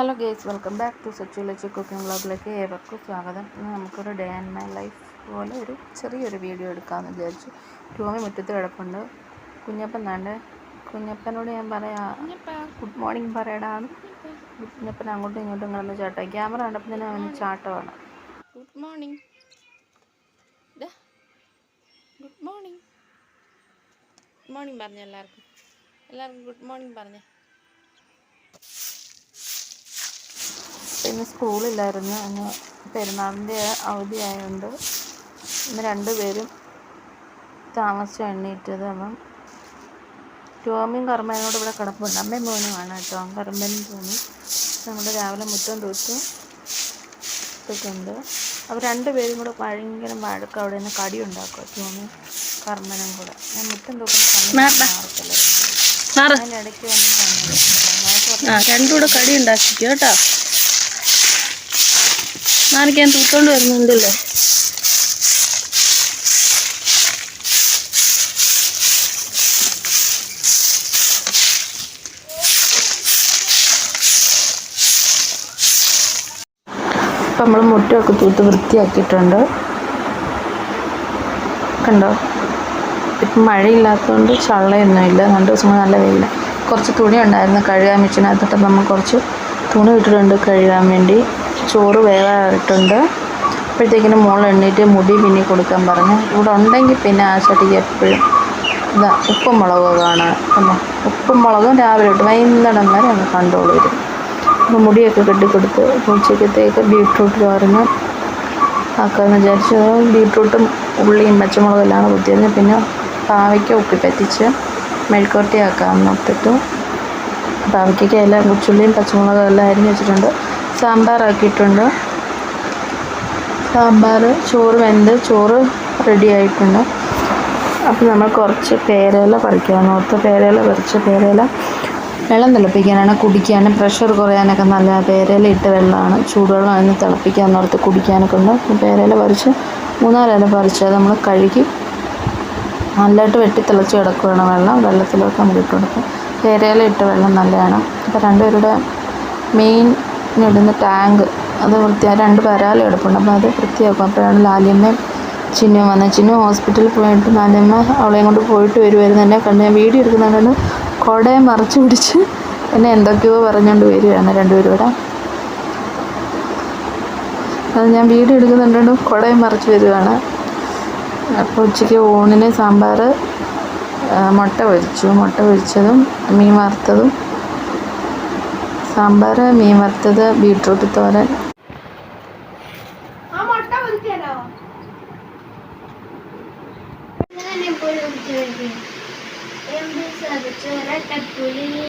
Hello guys welcome back to Sachu Lachu cooking വ്ളോഗിലേക്ക് ഏവർക്കും സ്വാഗതം. ഇന്ന് നമുക്കൊരു ഡേ ആൻഡ് മൈ ലൈഫ് പോലെ ഒരു ചെറിയൊരു വീഡിയോ എടുക്കാമെന്ന് വിചാരിച്ചു. ടൂമി മുറ്റത്ത് കിടപ്പുണ്ട്. കുഞ്ഞപ്പൻ താണ്ട് കുഞ്ഞപ്പനോട് ഞാൻ പറയാ ഗുഡ് മോർണിംഗ് പറയടാന്ന് കുഞ്ഞപ്പൻ അങ്ങോട്ടും ഇങ്ങോട്ടും കിടന്ന് ചാട്ട. ക്യാമറ കണ്ടപ്പോൾ തന്നെ അവന് ചാട്ടമാണ്. Good morning good morning good morning പറഞ്ഞു എല്ലാവർക്കും. എല്ലാവർക്കും ഗുഡ് മോർണിംഗ് പറഞ്ഞേ. ഇന്ന് സ്കൂളില്ലായിരുന്നു. ഇന്ന് പെരുന്നാളിന്റെ അവധി ആയതുകൊണ്ട് ഇന്ന് രണ്ടുപേരും താമസിച്ച് എണ്ണീറ്റത് അപ്പം ടോമിയും കർമ്മനോട് ഇവിടെ കിടപ്പുണ്ട്. അമ്മയും മോനുമാണ് കേട്ടോ. കർമ്മനും തോന്നി നമ്മൾ രാവിലെ മുറ്റം തൂത്ത് ഇട്ടിട്ടുണ്ട്. അവർ രണ്ടുപേരും കൂടെ ഭയങ്കര വഴക്ക് അവിടെ നിന്ന് കടി ഉണ്ടാക്കുക ടോമി കർമ്മനും കൂടെ. ഞാൻ മുറ്റം തൂക്കുന്ന ഇടയ്ക്ക് വന്ന് രണ്ടുകൂടെ ആ രണ്ടും കൂടെ കടി ഉണ്ടാക്കിക്കോ കേട്ടോ. നാളേക്ക് ഞാൻ തൂത്തോണ്ട് വരുന്നുണ്ടല്ലോ. ഇപ്പം നമ്മൾ മുട്ടയൊക്കെ തൂത്ത് വൃത്തിയാക്കിയിട്ടുണ്ട്. കണ്ടോ? ഇപ്പം മഴയില്ലാത്തതുകൊണ്ട് ചള്ളയൊന്നുമില്ല രണ്ട് ദിവസം നല്ല വെയില്ല കുറച്ച് തുണി ഉണ്ടായിരുന്നു കഴുകാൻ മെഷീനകത്തിട്ട് നമ്മൾ കുറച്ച് തുണി ഇട്ടിട്ടുണ്ട് കഴുകാൻ വേണ്ടി. ചോറ് വേവായിട്ടുണ്ട്. അപ്പോഴത്തേക്കിനും മോൾ എണ്ണീറ്റ് മുടി പിന്നെ കൊടുക്കാൻ പറഞ്ഞു. ഇവിടെ ഉണ്ടെങ്കിൽ പിന്നെ ആ ചട്ടിക്ക് എപ്പോഴും ഇതാ ഉപ്പും മുളകും കാണാൻ ഉപ്പും മുളകും രാവിലെ തൊട്ട് വൈകുന്നേരം വരെ അങ്ങ് കണ്ടോൾ വരും അപ്പോൾ മുടിയൊക്കെ കെട്ടിക്കൊടുത്ത് ഉച്ചക്കത്തേക്ക് ബീട്രൂട്ട് പറഞ്ഞ് ആക്കാമെന്ന് വിചാരിച്ചു. ബീട്രൂട്ടും ഉള്ളിയും പച്ചമുളകും എല്ലാം കുത്തിയതിന് പിന്നെ പാവയ്ക്ക ഉപ്പി പറ്റിച്ച് മെഴുക്കുവരട്ടി ആക്കാമെന്ന് ഓർത്തിട്ട്. പാവയ്ക്കൊക്കെ എല്ലാം കൊച്ചുള്ളിയും പച്ചമുളകും എല്ലാം അരിഞ്ഞ് വെച്ചിട്ടുണ്ട്. സാമ്പാർ ആക്കിയിട്ടുണ്ട് സാമ്പാർ ചോറ് വെന്ത് ചോറ് റെഡി ആയിട്ടുണ്ട് അപ്പോൾ നമ്മൾ കുറച്ച് പേരയില പറിക്കുക ഓർത്ത് പേരയില പറിച്ച് പേരയില വെള്ളം തിളപ്പിക്കാനാണ്. കുടിക്കാനും പ്രഷർ കുറയാനൊക്കെ നല്ല പേരയില ഇട്ട് വെള്ളമാണ്. ചൂടുവെള്ളം അതിന് തിളപ്പിക്കാൻ ഓർത്ത് കുടിക്കാനൊക്കെ ഉണ്ട്. പേരയില പറിച്ച് മൂന്നാലില പറിച്ച് നമ്മൾ കഴുകി നല്ലതായിട്ട് വെട്ടി തിളച്ച് കിടക്കുകയാണ് വെള്ളം. വെള്ളത്തിലൊക്കെ നമുക്ക് ഇട്ട് കൊടുക്കും. പേരയില ഇട്ട വെള്ളം നല്ലതാണ്. അപ്പോൾ രണ്ടുപേരുടെ മെയിൻ ഇടുന്ന ടാങ്ക്. അത് വൃത്തിയായി രണ്ട് പരാല എടുപ്പുണ്ട്. അപ്പോൾ അത് വൃത്തിയാക്കും. അപ്പോഴാണ് ലാലിയമ്മയും ചിന്നു വന്നത് ചിന്നു ഹോസ്പിറ്റലിൽ പോയിട്ട് ലാലിയമ്മ അവളെയും കൊണ്ട് പോയിട്ട് വരുമായിരുന്നു എന്നെ കണ്ട് ഞാൻ വീഡിയോ എടുക്കുന്നുണ്ട് കുടയെ മറച്ചു പിടിച്ച് എന്നെ എന്തൊക്കെയോ പറഞ്ഞുകൊണ്ട് വരികയാണ് രണ്ടുപേരും ഇവിടെ അത് ഞാൻ വീഡിയോ എടുക്കുന്നുണ്ട് കുടയും മറിച്ച് വരുവാണ്. അപ്പോൾ ഉച്ചയ്ക്ക് ഊണിന് സാമ്പാർ മുട്ട പൊരിച്ചു. മുട്ട പൊരിച്ചതും മീൻ വറുത്തതും സാമ്പാർ മീൻ വറുത്തത് ബീട്രൂട്ട് തോരൻ. ആ